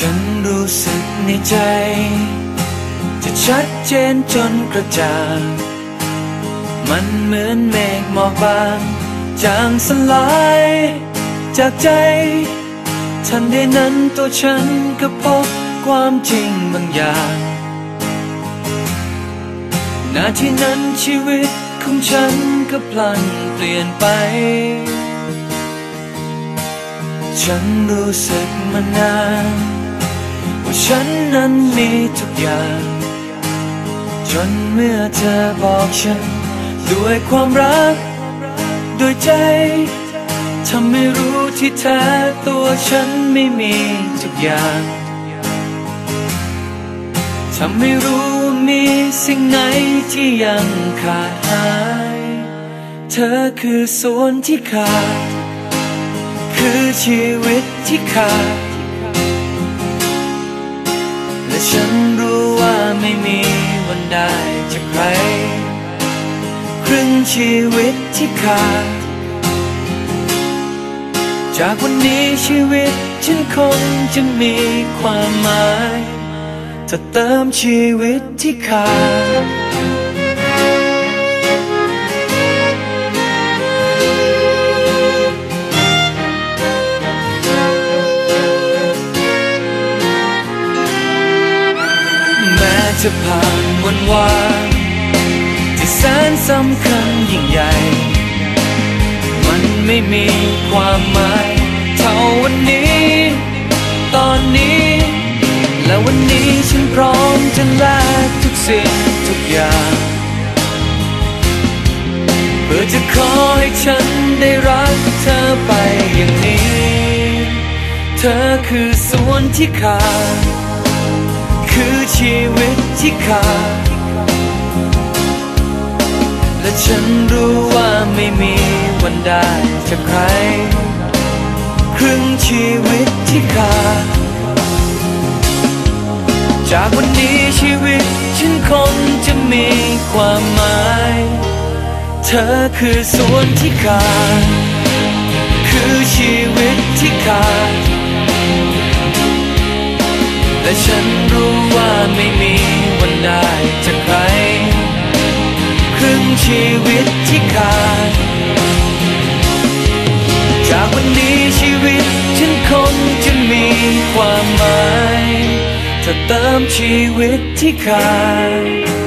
ฉันรู้สึกในใจ จะชัดเจนจนกระจ่างมันเหมือนเมฆหมอกบางจางสลาย จากใจ ทันใดนั้นตัวฉันก็พบความจริงบางอย่างนาทีนั้นชีวิตของฉันก็พลันเปลี่ยนไป ฉันรู้สึกมานาน ว่าฉันนั้นมีทุกอย่าง จนเมื่อเธอบอกฉัน ด้วยความรัก ด้วยใจทำให้รู้ที่แท้ตัวฉันไม่มีทุกอย่างทำให้รู้ว่ามีสิ่งไหนที่ยังขาดหาย เธอคือส่วนที่ขาด คือชีวิตที่ขาด และฉันรู้ว่าไม่มีวันได้จากใคร ครึ่งชีวิตที่ขาด จากวันนี้ชีวิตฉันคงจะมีความหมาย ถ้าเติมชีวิตที่ขาด จะผ่านวันวานที่แสนสำคัญยิ่งใหญ่ มันไม่มีความหมายเท่าวันนี้ ตอนนี้ และวันนี้ฉันพร้อมจะแลกทุกสิ่งทุกอย่าง เพื่อจะขอให้ฉันได้รักเธอไปอย่างนี้ เธอคือส่วนที่ขาด คือชีวิตที่ขาด และฉันรู้ว่าไม่มีวันได้จากใคร ครึ่งชีวิตที่ขาด จากวันนี้ชีวิตฉันคงจะมีความหมาย เธอคือส่วนที่ขาด คือชีวิตที่ขาด และฉัน ชีวิตที่ขาด จากวันนี้ชีวิตฉันคงจะมีความหมาย ถ้าเติมชีวิตที่ขาด